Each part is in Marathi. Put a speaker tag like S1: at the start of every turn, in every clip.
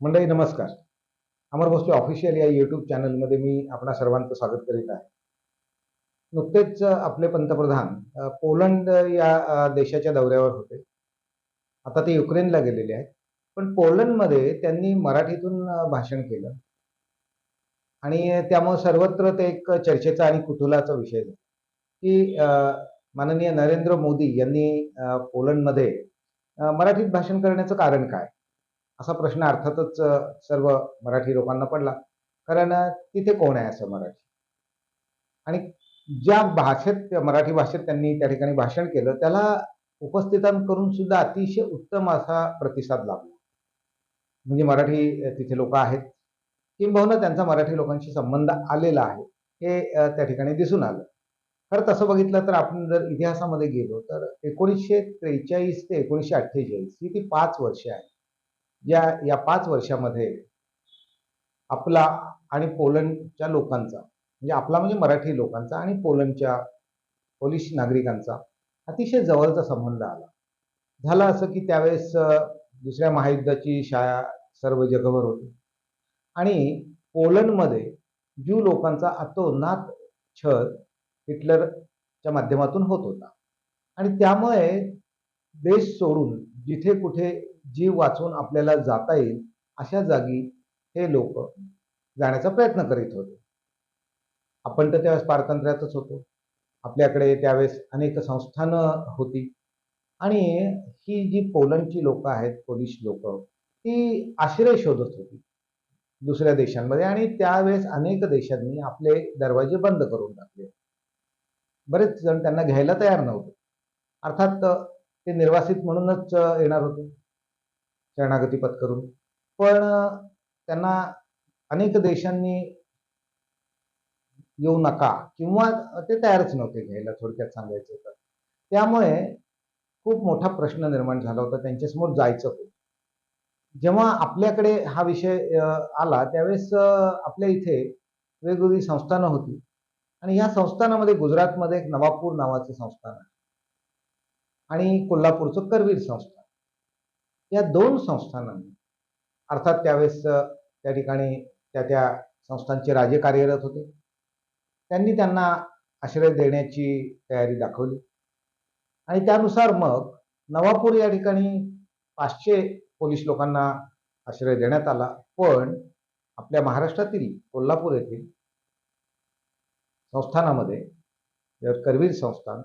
S1: मंडळी नमस्कार. अमर भोसले ऑफिशियल या यूट्यूब चॅनलमध्ये मी आपणा सर्वांचं स्वागत करीत आहे. नुकतेच आपले पंतप्रधान पोलंड या देशाच्या दौऱ्यावर होते. आता ते युक्रेनला गेलेले आहेत. पण पोलंडमध्ये त्यांनी मराठीतून भाषण केलं. आणि त्यामुळे सर्वत्र ते एक चर्चेचा आणि कुतूहलाचा विषय झाला. की माननीय नरेंद्र मोदी यांनी पोलंडमध्ये मराठीत भाषण करण्याचं कारण काय? असा प्रश्न अर्थातच सर्व मराठी लोकांना पडला. कारण तिथे कोण आहे असं मराठी? आणि ज्या भाषेत मराठी भाषेत त्यांनी त्या ठिकाणी भाषण केलं त्याला उपस्थितांकडून सुद्धा अतिशय उत्तम असा प्रतिसाद लाभला. म्हणजे मराठी तिथे लोक आहेत. किंबहुना त्यांचा मराठी लोकांशी संबंध आलेला आहे हे त्या ठिकाणी दिसून आलं. खरं तसं बघितलं तर आपण जर इतिहासामध्ये गेलो तर एकोणीसशे त्रेचाळीस ते एकोणीसशे अठ्ठेचाळीस ही ती पाच वर्षे आहेत. या या पाच वर्षामध्ये आपला आणि पोलंडच्या लोकांचा म्हणजे आपला म्हणजे मराठी लोकांचा आणि पोलंडच्या पोलिश नागरिकांचा अतिशय जवळचा संबंध आला. झालं असं की त्यावेळेस दुसऱ्या महायुद्धाची शाळा सर्व जगभर होती. आणि पोलंडमध्ये ज्यू लोकांचा अतोनात छळ हिटलरच्या माध्यमातून होत होता. आणि त्यामुळे देश सोडून जिथे कुठे जीव वाचून आपल्याला जाता येईल अशा जागी हे लोक जाण्याचा प्रयत्न करीत होते. आपण तर त्यावेळेस पारतंत्र्यातच होतो. आपल्याकडे त्यावेळेस अनेक संस्थानं होती. आणि ही जी पोलंडची लोक आहेत पोलिश लोक ती आश्रय शोधत होती दुसऱ्या देशांमध्ये. आणि त्यावेळेस अनेक देशांनी आपले दरवाजे बंद करून टाकले. बरेच जण त्यांना घ्यायला तयार नव्हते. अर्थात ते निर्वासित म्हणूनच येणार होते. शरणागती पत्करून. पण त्यांना अनेक देशांनी येऊ नका किंवा ते तयारच नव्हते घ्यायला थोडक्यात सांगायचं तर. त्यामुळे खूप मोठा प्रश्न निर्माण झाला होता त्यांच्यासमोर जायचं होतं. जेव्हा आपल्याकडे हा विषय आला त्यावेळेस आपल्या इथे वेगवेगळी संस्थानं होती. आणि ह्या संस्थानामध्ये गुजरातमध्ये एक नवापूर नावाचं संस्थान आहे. आणि कोल्हापूरचं करवीर संस्थान. या दोन संस्थानांनी अर्थात त्यावेळेस त्या ठिकाणी त्या त्या संस्थांचे राजे कार्यरत होते. त्यांनी त्यांना आश्रय देण्याची तयारी दाखवली. आणि त्यानुसार मग नवापूर या ठिकाणी पाचशे पोलीस लोकांना आश्रय देण्यात आला. पण आपल्या महाराष्ट्रातील कोल्हापूर येथील संस्थानामध्ये जर करवीर संस्थान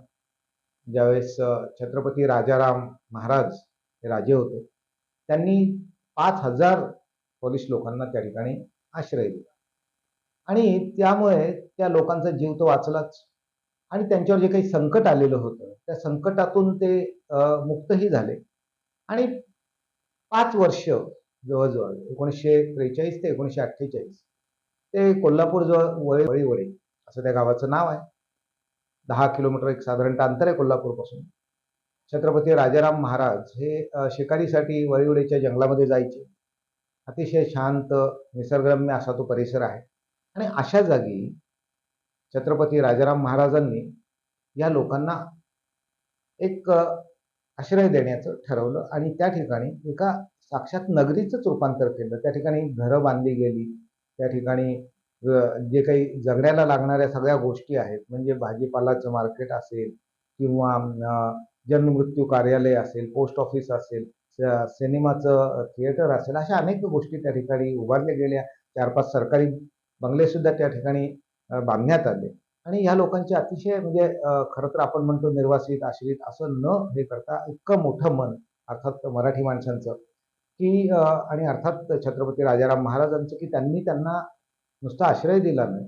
S1: ज्यावेळेस छत्रपती राजाराम महाराज राजे होते. त्यांनी पाच हजार पोलीस लोकांना त्या ठिकाणी आश्रय दिला. आणि त्यामुळे त्या लोकांचा जीव तो वाचलाच. आणि त्यांच्यावर जे काही संकट आलेलं होतं त्या संकटातून ते मुक्तही झाले. आणि पाच वर्ष जवळजवळ एकोणीसशे त्रेचाळीस ते एकोणीसशे अठ्ठेचाळीस ते कोल्हापूर जवळ वळी असं त्या गावाचं नाव आहे. दहा किलोमीटर एक साधारणतः अंतर आहे कोल्हापूरपासून. छत्रपती राजाराम महाराज हे शिकारीसाठी वळीवडेच्या जंगलामध्ये जायचे. अतिशय शांत निसर्गरम्य असा तो परिसर आहे. आणि अशा जागी छत्रपती राजाराम महाराजांनी या लोकांना एक आश्रय देण्याचं ठरवलं आणि त्या ठिकाणी एका साक्षात नगरीचंच रूपांतर केलं. त्या ठिकाणी घरं बांधली गेली. त्या ठिकाणी जे काही जगण्याला लागणाऱ्या सगळ्या गोष्टी आहेत म्हणजे भाजीपालाचं मार्केट असेल किंवा जन्ममृत्यू कार्यालय असेल पोस्ट ऑफिस असेल सिनेमाचं थिएटर असेल अशा अनेक गोष्टी त्या ठिकाणी उभारल्या गेल्या. चार पाच सरकारी बंगले सुद्धा त्या ठिकाणी बांधण्यात आले. आणि ह्या लोकांचे अतिशय म्हणजे खरं तर आपण म्हणतो निर्वासित आश्रित असं न हे करता इतकं मोठं मन अर्थात मराठी माणसांचं की आणि अर्थात छत्रपती राजाराम महाराजांचं की त्यांनी त्यांना नुसता आश्रय दिला नाही.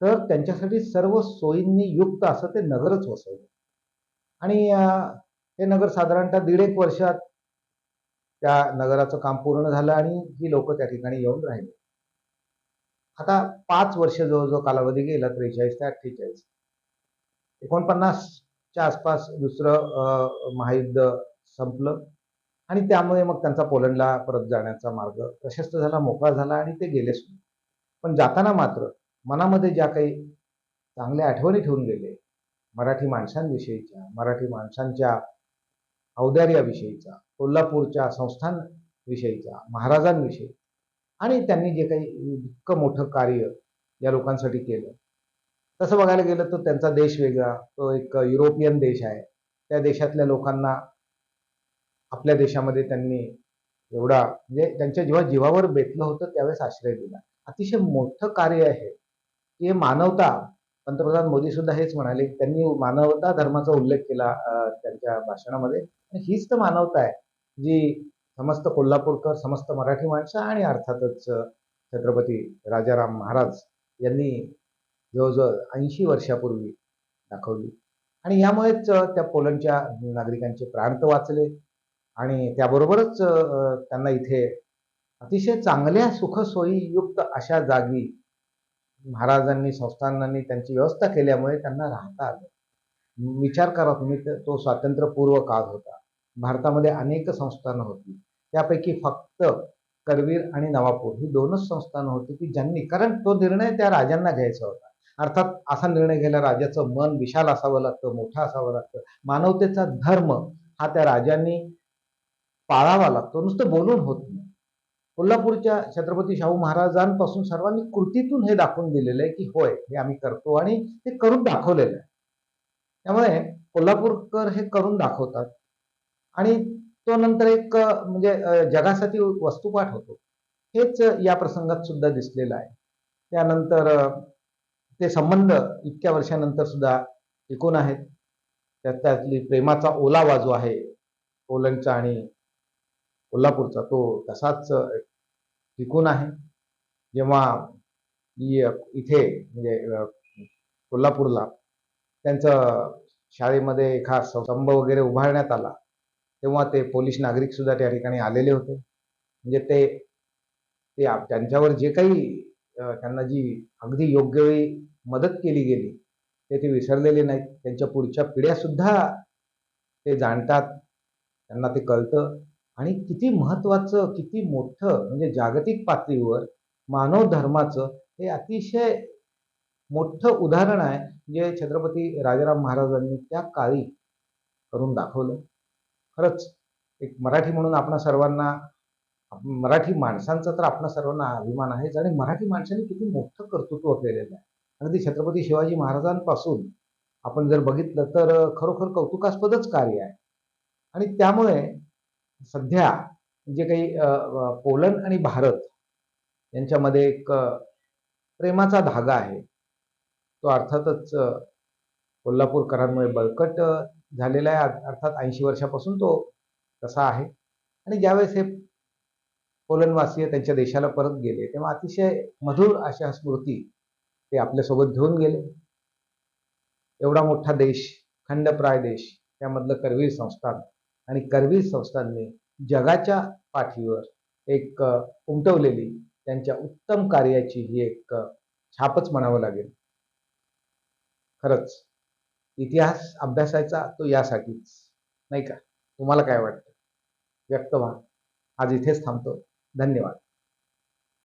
S1: तर त्यांच्यासाठी सर्व सोयींनी युक्त असं ते नगरच वसवलं. आणि हे नगर साधारणतः दीड एक वर्षात त्या नगराचं काम पूर्ण झालं आणि ही लोक त्या ठिकाणी येऊन राहिले. आता पाच वर्ष जवळजवळ कालावधी गेला त्रेचाळीस ते अठ्ठेचाळीस. एकोणपन्नासच्या आसपास दुसरं महायुद्ध संपलं आणि त्यामुळे मग त्यांचा पोलंडला परत जाण्याचा मार्ग प्रशस्त झाला मोकळा झाला आणि ते गेले सुद्धा. पण जाताना मात्र मनामध्ये ज्या काही चांगल्या आठवणी ठेवून गेले मराठी माणसांविषयीच्या मराठी माणसांच्या औदार्याविषयीचा कोल्हापूरच्या संस्थांविषयीचा महाराजांविषयी आणि त्यांनी जे काही इतकं मोठं कार्य या लोकांसाठी केलं. तसं बघायला गेलं तर त्यांचा देश वेगळा तो एक युरोपियन देश आहे. त्या देशातल्या लोकांना आपल्या देशामध्ये त्यांनी एवढा म्हणजे त्यांच्या जेव्हा जीवावर बेतलं होतं त्यावेळेस आश्रय दिला. अतिशय मोठं कार्य आहे. की हे मानवता पंतप्रधान मोदी सुद्धा हेच म्हणाले त्यांनी मानवता धर्माचा उल्लेख केला त्यांच्या भाषणामध्ये. आणि हीच तर मानवता आहे जी समस्त कोल्हापूरकर समस्त मराठी माणसं आणि अर्थातच छत्रपती राजाराम महाराज यांनी जवळजवळ ऐंशी वर्षापूर्वी दाखवली. आणि यामुळेच त्या पोलंडच्या नागरिकांचे प्राण तर वाचले आणि त्याबरोबरच त्यांना इथे अतिशय चांगल्या सुखसोयीयुक्त अशा जागी महाराजांनी संस्थानांनी त्यांची व्यवस्था केल्यामुळे त्यांना राहता आलं. विचार करा तुम्ही तर तो स्वातंत्र्यपूर्व काळ होता. भारतामध्ये अनेक संस्थानं होती. त्यापैकी फक्त करवीर आणि नवापूर ही दोनच संस्थानं होती की ज्यांनी कारण तो निर्णय त्या राजांना घ्यायचा होता. अर्थात असा निर्णय घ्यायला राजाचं मन विशाल असावं लागतं मोठं असावं लागतं. मानवतेचा धर्म हा त्या राजांनी पाळावा लागतो. नुसतं बोलून होत नाही. कोल्हापूरच्या छत्रपती शाहू महाराजांपासून सर्वांनी कृतीतून हे दाखवून दिलेलं आहे की होय हे आम्ही करतो आणि ते करून दाखवलेलं आहे. त्यामुळे कोल्हापूरकर हे करून दाखवतात आणि तो नंतर एक म्हणजे जगासाठी वस्तुपाठ होतो. हेच या प्रसंगात सुद्धा दिसलेलं आहे. त्यानंतर ते संबंध इतक्या वर्षानंतर सुद्धा टिकून आहेत. त्यात त्यातली प्रेमाचा ओलावा जो आहे पोलंडचा आणि कोल्हापूरचा तो तसाच एक टिकून आहे. जेव्हा इथे म्हणजे कोल्हापूरला त्यांचं शाळेमध्ये एका स्तंभ वगैरे उभारण्यात आला तेव्हा ते पोलीस नागरिक सुद्धा त्या ठिकाणी आलेले होते. म्हणजे ते ते त्यांच्यावर जे काही त्यांना जी अगदी योग्य वेळी मदत केली गेली ते ते विसरलेले नाहीत. त्यांच्या पुढच्या पिढ्यासुद्धा ते जाणतात त्यांना ते कळतं. आणि किती महत्वाचं किती मोठं म्हणजे जागतिक पातळीवर मानव धर्माचं हे अतिशय मोठं उदाहरण आहे. जे छत्रपती राजाराम महाराजांनी त्या काळी करून दाखवलं. खरंच एक मराठी म्हणून आपण सर्वांना आप- मराठी माणसांचा तर आपण सर्वांना अभिमान आहेच आणि मराठी माणसांनी किती मोठं कर्तृत्व केलेलं आहे. अगदी छत्रपती शिवाजी महाराजांपासून आपण जर बघितलं तर खरोखर कौतुकास्पदच कार्य आहे. आणि त्यामुळे सध्या जे काही पोलंड आणि भारत यांच्यामध्ये एक प्रेमाचा धागा आहे. तो अर्थातच कोल्हापूरकरांमुळे बळकट झालेला आहे. अर्थात ऐंशी वर्षापासून तो तसा आहे. आणि ज्यावेळेस हे पोलंडवासीय त्यांच्या देशाला परत गेले तेव्हा अतिशय मधुर अशा स्मृती ते आपल्यासोबत घेऊन गेले. एवढा मोठा देश खंडप्राय देश त्यामधलं करवीर संस्थान. आणि करवीर संस्थांनी जगाच्या पाठीवर एक उमटवलेली त्यांच्या उत्तम कार्याची ही एक छापच म्हणावं लागेल. खरंच इतिहास अभ्यासायचा तो यासाठीच नाही का? तुम्हाला काय वाटतं? व्यक्त व्हा. आज इथेच थांबतो. धन्यवाद.